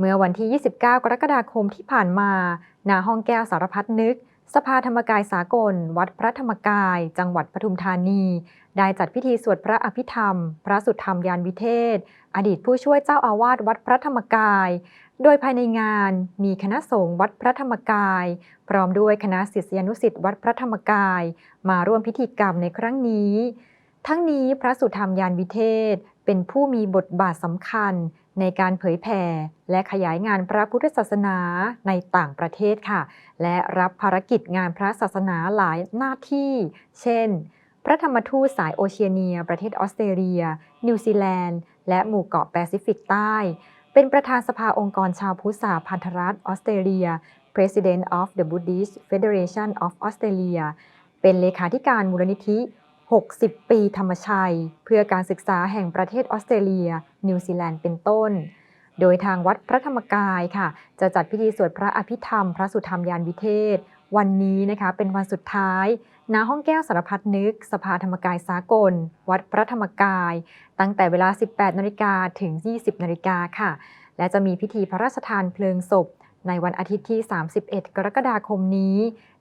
เมื่อวันที่ 29 กรกฎาคมที่ผ่านมาณห้องแก้วสารพัดนึก สภาธรรมกายสากล วัดพระธรรมกาย จังหวัดปทุมธานี ได้จัดพิธีสวดพระอภิธรรม พระสุธรรมยานวิเทศ อดีตผู้ช่วยเจ้าอาวาสวัดพระธรรมกาย โดยภายในงานมีคณะสงฆ์วัดพระธรรมกาย พร้อมด้วยคณะศิษยานุศิษย์วัดพระธรรมกาย มาร่วมพิธีกรรมในครั้งนี้ ทั้งนี้พระสุธรรมยานวิเทศเป็นผู้มีบทบาทสำคัญ ในการเผยแผ่และขยายงานพระพุทธศาสนาในต่างประเทศค่ะ และรับภารกิจงานพระศาสนาหลายหน้าที่ เช่น พระธรรมทูตสายโอเชียเนีย ประเทศออสเตรเลีย นิวซีแลนด์ และหมู่เกาะแปซิฟิกใต้ เป็นประธานสภาองค์กรชาวพุทธสาพันธรัฐออสเตรเลีย President of the Buddhist Federation of Australia เป็นเลขาธิการมูลนิธิ 60 ปีธรรมชัย เพื่อการศึกษาแห่งประเทศออสเตรเลีย นิวซีแลนด์เป็นต้น โดยทางวัดพระธรรมกายค่ะ จะจัดพิธีสวดพระอภิธรรม พระสุธรรมยานวิเทศ วันนี้นะคะเป็นวันสุดท้ายณห้องแก้วสารพัดนึก สภาธรรมกายสากล วัดพระธรรมกาย ตั้งแต่เวลา 18นาฬิกาถึง 20นาฬิกาค่ะ และจะมีพิธีพระราชทานเพลิงศพ ในวันอาทิตย์ที่ 31 กรกฎาคมนี้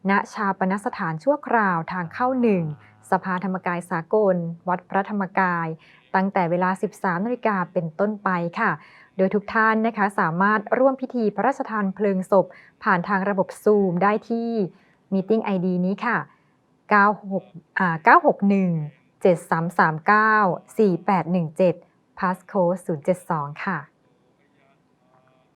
ณ ชาปนสถานชั่วคราวทางเข้าหนึ่ง สภาธรรมกายสากล วัดพระธรรมกาย ตั้งแต่เวลา 13นาฬิกาเป็นต้นไปค่ะ โดยทุกท่านนะคะสามารถร่วมพิธีพระราชทานเพลิงศพ ผ่านทางระบบซูมได้ที่ Meeting ID นี้ค่ะ 96อ่า961 7339 4817 Passcode 072 ค่ะ